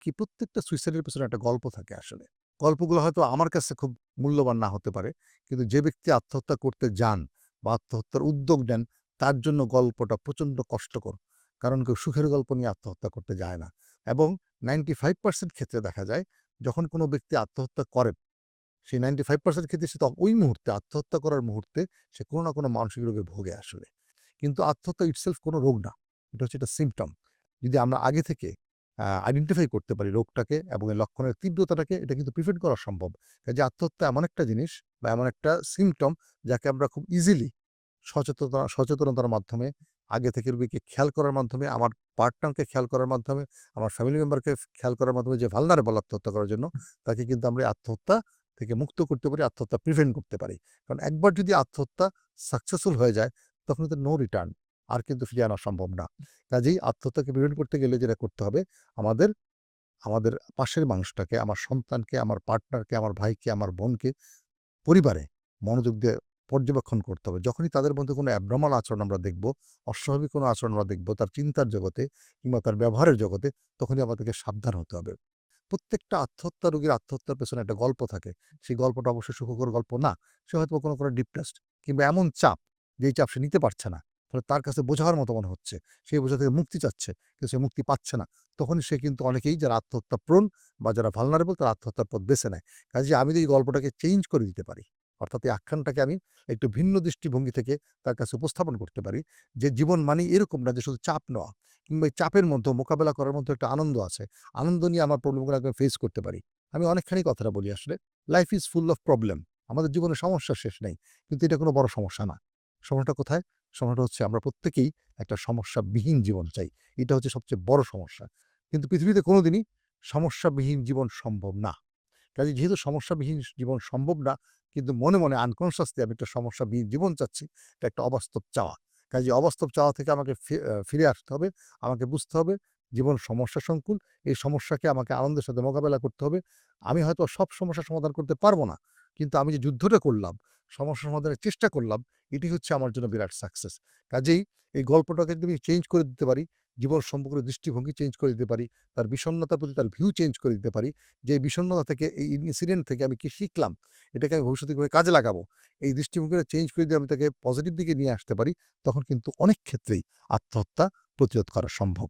কি প্রত্যেকটা সুইসাইডের পেছনে একটা গল্প থাকে আসলে। গল্পগুলো হয়তো আমার কাছে খুব মূল্যবান না হতে পারে। কিন্তু যে ব্যক্তি আত্মহত্যা করতে যান বা আত্মহত্যার উদ্যোগ নেন, তার জন্য গল্পটা প্রচণ্ড কষ্টকর। কারণ কেউ সুখের গল্প নিয়ে আত্মহত্যা করতে যায় না। এবং 95% ক্ষেত্রে দেখা যায় যখন কোনো ব্যক্তি আত্মহত্যা করেন, সেই 95% ক্ষেত্রে সে ওই মুহূর্তে আত্মহত্যা করার মুহূর্তে সে কোনো না কোনো মানসিক রোগে ভোগে আসলে। কিন্তু আত্মহত্যা ইটসেলফ কোনো রোগ না। এটা হচ্ছে একটা সিম্পটম। যদি আমরা আগে থেকে আইডেন্টিফাই করতে পারি রোগটাকে এবং এর লক্ষণের তীব্রতাটাকে এটা কিন্তু প্রিভেন্ট করা সম্ভব। কাজেই আত্মহত্যা এমন একটা জিনিস বা এমন একটা সিম্পটম যাকে আমরা খুব ইজিলি সচেতনতা সচেতনতার মাধ্যমে আগে থেকে রোগীকে খেয়াল করার মাধ্যমে, আমার পার্টনারকে খেয়াল করার মাধ্যমে, আমার ফ্যামিলি মেম্বারকে খেয়াল করার মাধ্যমে যে ভালনারেবল আত্মহত্যা করার জন্য তাকে কিন্তু আমরা এই আত্মহত্যা থেকে মুক্ত করতে পারি, আত্মহত্যা প্রিভেন্ট করতে পারি। কারণ একবার যদি আত্মহত্যা সাকসেসফুল হয়ে যায় তখন কিন্তু নো রিটার্ন আর কিন্তু ফিরিয়ে আনা সম্ভব না। কাজেই আত্মহত্যাকে প্রিভেন্ট করতে গেলে যেটা করতে হবে আমাদের, আমাদের পাশের মানুষটাকে, আমার সন্তানকে, আমার পার্টনারকে, আমার ভাইকে, আমার বোনকে পরিবারে মনোযোগ দিয়ে পর্যবেক্ষণ করতে হবে। যখনই তাদের মধ্যে কোনো অ্যাবনরমাল আচরণ আমরা দেখব, অস্বাভাবিক কোনো আচরণ আমরা দেখব তার চিন্তার জগতে কিংবা তার ব্যবহারের জগতে তখনই আমাদেরকে সাবধান হতে হবে। প্রত্যেকটা আত্মহত্যা রোগীর আত্মহত্যার পেছনে একটা গল্প থাকে। সেই গল্পটা অবশ্যই সুখকর গল্প না। সে হয়তো কোনো, কোনো ডিপ্রেসড কিংবা এমন চাপ যেই চাপ সে নিতে পারছে না। ফলে তার কাছে বোঝার মতো মনে হচ্ছে। সেই বোঝা থেকে মুক্তি চাচ্ছে কিন্তু সে মুক্তি পাচ্ছে না। তখন সে কিন্তু অনেকেই যারা আত্মহত্যা প্রণ বা যারা ভালনারেবল তারা আত্মহত্যার পথ বেছে নেয়। কাজেই আমি এই গল্পটাকে চেঞ্জ করে দিতে পারি, অর্থাৎ এই আখ্যানটাকে আমি একটু ভিন্ন দৃষ্টিভঙ্গি থেকে তার কাছে উপস্থাপন করতে পারি যে জীবন মানে এরকম না যে শুধু চাপ নেওয়া কিংবা এই চাপের মধ্যে মোকাবেলা করার মধ্যে একটা আনন্দ আছে। আনন্দ নিয়ে আমার প্রবলেমগুলো আমি ফেস করতে পারি। আমি অনেকখানি কথাটা বলি আসলে। Life is full of problem. আমাদের জীবনে সমস্যা শেষ নেই। কিন্তু এটা কোনো বড় সমস্যা না। সমস্যাটা কোথায়? সমস্যাটা হচ্ছে আমরা প্রত্যেকেই একটা সমস্যাবিহীন জীবন চাই। এটা হচ্ছে সবচেয়ে বড় সমস্যা। কিন্তু পৃথিবীতে কোনোদিনই সমস্যাবিহীন জীবন সম্ভব না। কাজে যেহেতু সমস্যাবিহীন জীবন সম্ভব না কিন্তু মনে, মনে আনকনশিয়াসলি আমি একটা সমস্যাবিহীন জীবন চাচ্ছি। এটা একটা অবাস্তব চাওয়া। কাজে অবাস্তব চাওয়া থেকে আমাকে ফিরে আসতে হবে। আমাকে বুঝতে হবে জীবন সমস্যা সংকুল। এই সমস্যাকে আমাকে আনন্দের সাথে মোকাবেলা করতে হবে। আমি হয়তো সব সমস্যার সমাধান করতে পারব না। কিন্তু আমি যে যুদ্ধটা করলাম, সমস্যা সমাধানের চেষ্টা করলাম, এটি হচ্ছে আমার জন্য বিরাট সাকসেস। কাজেই এই গল্পটাকে যদি আমি চেঞ্জ করে দিতে পারি, জীবন সম্পর্কে দৃষ্টিভঙ্গি চেঞ্জ করে দিতে পারি, তার বিষণ্ণতার প্রতি তার ভিউ চেঞ্জ করে দিতে পারি, যে বিষণ্ণতা থেকে এই ইনসিডেন্ট থেকে আমি কি শিখলাম, এটাকে আমি ভবিষ্যতে কাজে লাগাবো, এই দৃষ্টিভঙ্গিটা চেঞ্জ করে দিয়ে আমি তাকে পজিটিভ দিকে নিয়ে আসতে পারি, তখন কিন্তু অনেক ক্ষেত্রেই আত্মহত্যা প্রতিরোধ করা সম্ভব।